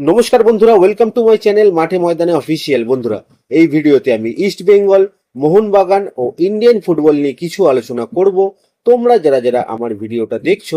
নমস্কার বন্ধুরা welcome to my channel মাঠে ময়দানে অফিসিয়াল বন্ধুরা, এই ভিডিওতে আমি ইস্ট বেঙ্গল মোহনবাগান ও ইন্ডিয়ান ফুটবল নিয়ে কিছু আলোচনা করব। তোমরা যারা যারা আমার ভিডিওটা দেখছ,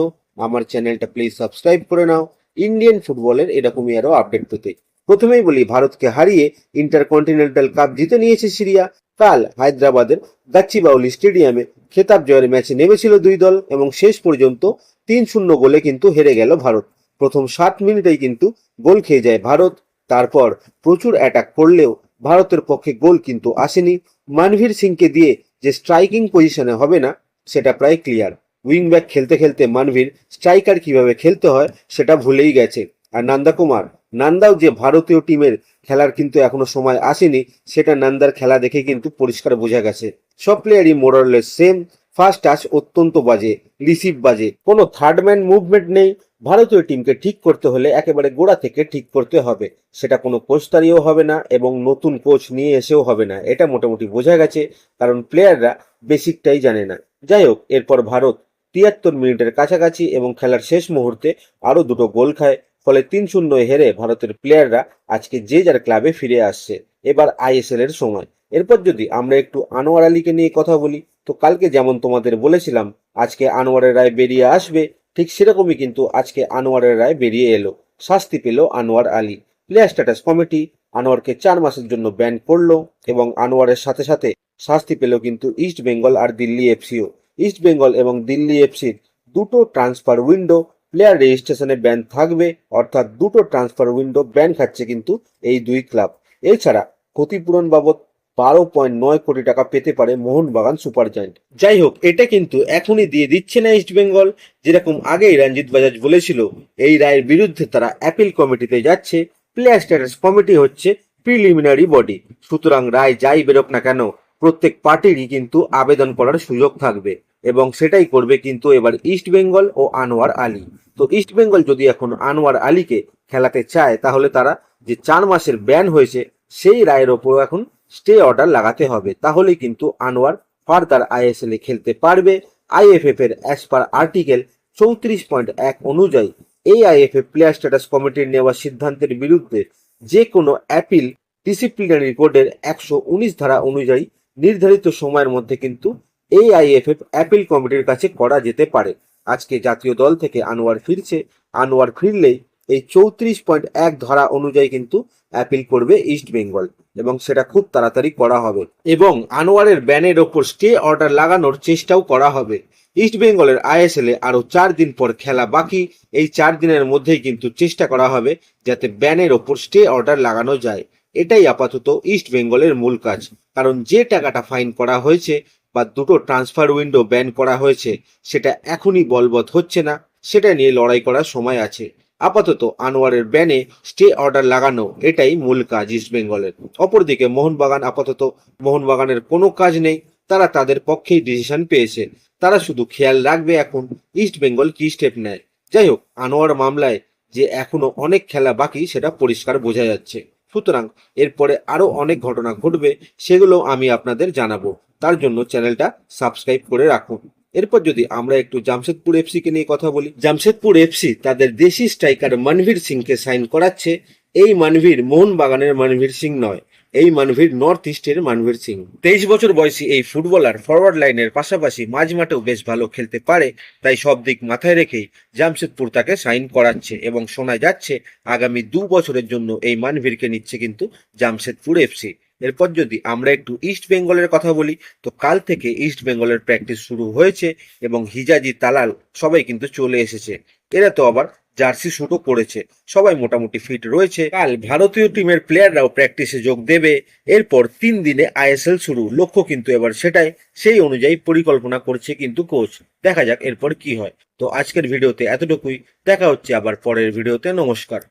আমার চ্যানেলটা প্লিজ সাবস্ক্রাইব করে নাও। ইন্ডিয়ান ফুটবলের এরকমই আরও আপডেট পেতে। প্রথমেই বলি, ভারতকে হারিয়ে ইন্টারকন্টিনেন্টাল কাপ জিতে নিয়েছে সিরিয়া। কাল হায়দ্রাবাদের গাচ্চিবাউলি স্টেডিয়ামে খেতাব জয়ের ম্যাচে নেমেছিল দুই দল এবং শেষ পর্যন্ত তিন শূন্য গোলে কিন্তু হেরে গেল ভারত। প্রথম ষাট মিনিটেই কিন্তু গোল খেয়ে যায় ভারত। তারপর প্রচুর অ্যাটাক করলেও ভারতের পক্ষে গোল কিন্তু আসেনি। মানভীর সিংকে দিয়ে যে স্ট্রাইকিং পজিশনে হবে না, সেটা প্রায় ক্লিয়ার উইং ব্যাক খেলতে খেলতে মানভীর স্ট্রাইকার কীভাবে খেলতে হয়, সেটা ভুলেই গেছে। আর নান্দা কুমার, নান্দাও যে ভারতীয় টিমের খেলার কিন্তু এখনও সময় আসেনি, সেটা নান্দার খেলা দেখে কিন্তু পরিষ্কার বোঝা গেছে। সব প্লেয়ারই মোরালেস সেম ফার্স্ট টাচ অত্যন্ত বাজে রিসিভ বাজে। কোনো থার্ড ম্যান মুভমেন্ট নেই। ভারতীয় টিমকে ঠিক করতে হলে একেবারে গোড়া থেকে ঠিক করতে হবে। সেটা কোনো কোচ কোচতারিও হবে না এবং নতুন কোচ নিয়ে এসেও হবে না। এটা মোটামুটি বোঝা গেছে, কারণ প্লেয়াররা বেসিকটাই জানে না। যাই হোক, এরপর ভারত তিয়াত্তর মিনিটের কাছাকাছি এবং খেলার শেষ মুহূর্তে আরও দুটো গোল খায়, ফলে তিন শূন্য হেরে ভারতের প্লেয়াররা আজকে যে যার ক্লাবে ফিরে আসছে, এবার আইএসএল এর সময়। এরপর যদি আমরা একটু আনোয়ার আলীকে নিয়ে কথা বলি, তো কালকে যেমন তোমাদের বলেছিলাম, আজকে আনোয়ারের রায় বেরিয়ে আসবে ঠিক সেরকমই কিন্তু আজকে আনোয়ারের রায় বেরিয়ে এলো। শাস্তি পেল Anwar Ali. Player status committee আনোয়ারকে চার মাসের জন্য ব্যান করল এবং আনোয়ারের সাথে সাথে শাস্তি পেল কিন্তু ইস্ট বেঙ্গল আর দিল্লি এফসিও। ইস্ট বেঙ্গল এবং দিল্লি এফসির দুটো ট্রান্সফার উইন্ডো প্লেয়ার রেজিস্ট্রেশনে ব্যান থাকবে, অর্থাৎ দুটো ট্রান্সফার উইন্ডো ব্যান খাচ্ছে কিন্তু এই দুই ক্লাব। এছাড়া ক্ষতিপূরণ বাবদ বারো পয়েন্ট নয় কোটি টাকা পেতে পারে মোহনবাগান সুপার জায়েন্ট। যাই হোক এটা কিন্তু এখনই দিয়ে দিচ্ছে না ইস্ট বেঙ্গল। যেরকম আগেই রঞ্জিত বাজাজ বলেছিল, এই রায়ের বিরুদ্ধে তারা অ্যাপিল কমিটিতে যাচ্ছে, প্লেয়ার স্ট্যাটাস কমিটি হচ্ছে প্রিলিমিনারি বডি। সুতরাং রায় যাই বেরোক না কেন, প্রত্যেক পার্টিরই কিন্তু আবেদন করার সুযোগ থাকবে এবং সেটাই করবে কিন্তু এবার ইস্ট বেঙ্গল ও আনোয়ার আলী। তো ইস্ট বেঙ্গল যদি এখন আনোয়ার আলীকে খেলাতে চায়, তাহলে তারা যে চার মাসের ব্যান হয়েছে, সেই রায়ের ওপর এখন স্টে অর্ডার লাগাতে হবে। তাহলেই কিন্তু আনোয়ার ফার্দার আইএসএল এ খেলতে পারবে। আইএফএফ এর অ্যাজ পার আর্টিকেল চৌত্রিশ পয়েন্ট এক অনুযায়ী এই আইএফএফ প্লেয়ার স্ট্যাটাস কমিটির নেওয়া সিদ্ধান্তের বিরুদ্ধে যে কোনো অ্যাপিল ডিসিপ্লিনারি কোডের একশো উনিশ ধারা অনুযায়ী নির্ধারিত সময়ের মধ্যে কিন্তু এই আইএফএফ অ্যাপিল কমিটির কাছে করা যেতে পারে। আজকে জাতীয় দল থেকে আনোয়ার ফিরছে। আনোয়ার ফিরলেই এই চৌত্রিশ পয়েন্ট এক ধারা অনুযায়ী কিন্তু অ্যাপিল করবে ইস্ট বেঙ্গল এবং সেটা খুব তাড়াতাড়ি করা হবে এবং আনোয়ারের ব্যানের ওপর স্টে অর্ডার লাগানোর চেষ্টাও করা হবে। ইস্ট বেঙ্গলের আইএসএল এ আরও চার দিন পর খেলা বাকি, এই চার দিনের মধ্যেই কিন্তু চেষ্টা করা হবে যাতে ব্যানের ওপর স্টে অর্ডার লাগানো যায়। এটাই আপাতত ইস্ট বেঙ্গলের মূল কাজ। কারণ যে টাকাটা ফাইন করা হয়েছে বা দুটো ট্রান্সফার উইন্ডো ব্যান করা হয়েছে, সেটা এখনই বলবৎ হচ্ছে না। সেটা নিয়ে লড়াই করার সময় আছে। আপাতত আনোয়ারের ব্যানে স্টে অর্ডার লাগানো এটাই মূল কাজ ইস্ট বেঙ্গলের। অপরদিকে মোহনবাগান আপাতত মোহনবাগানের কোনো কাজ নেই, তারা তাদের পক্ষেই ডিসিশন পেয়েছে। তারা শুধু খেয়াল রাখবে এখন ইস্ট বেঙ্গল কি স্টেপ নেয়। যাই হোক, আনোয়ার মামলায় যে এখনও অনেক খেলা বাকি সেটা পরিষ্কার বোঝা যাচ্ছে। সুতরাং এরপরে আরও অনেক ঘটনা ঘটবে, সেগুলো আমি আপনাদের জানাব। তার জন্য চ্যানেলটা সাবস্ক্রাইব করে রাখুন। এরপর যদি আমরা একটু জামশেদপুর এফসি কে নিয়ে কথা বলি, জামশেদপুর এফসি তাদের দেশি স্ট্রাইকার মনভীর সিংকে সাইন করাচ্ছে। এই মনভীর মোহনবাগানের মনভীর সিং নয়, এই মানভীর নর্থ ইস্টের মানভীর সিং। তেইশ বছর বয়সী এই ফুটবলার ফরওয়ার্ড লাইনের পাশাপাশি মাঝ মাঠেও বেশ ভালো খেলতে পারে, তাই সব দিক মাথায় রেখেই জামশেদপুর তাকে সাইন করাচ্ছে এবং শোনা যাচ্ছে আগামী দু বছরের জন্য এই মানভীরকে নিচ্ছে কিন্তু জামশেদপুর এফসি এরপর যদি আমরা একটু ইস্ট বেঙ্গলের কথা বলি, তো কাল থেকে ইস্ট বেঙ্গলের প্র্যাকটিস শুরু হয়েছে এবং হিজাজি তালাল সবাই কিন্তু চলে এসেছে। এরা তো আবার জার্সি শুটও করেছে সবাই মোটামুটি ফিট রয়েছে। কাল ভারতীয় টিমের প্লেয়াররাও প্র্যাকটিসে যোগ দেবে। এরপর তিন দিনে আইএসএল শুরু। লক্ষ্য কিন্তু এবার সেটাই। সেই অনুযায়ী পরিকল্পনা করছে কিন্তু কোচ দেখা যাক এরপর কি হয়। তো আজকের ভিডিওতে এতটুকুই। দেখা হচ্ছে আবার পরের ভিডিওতে। নমস্কার।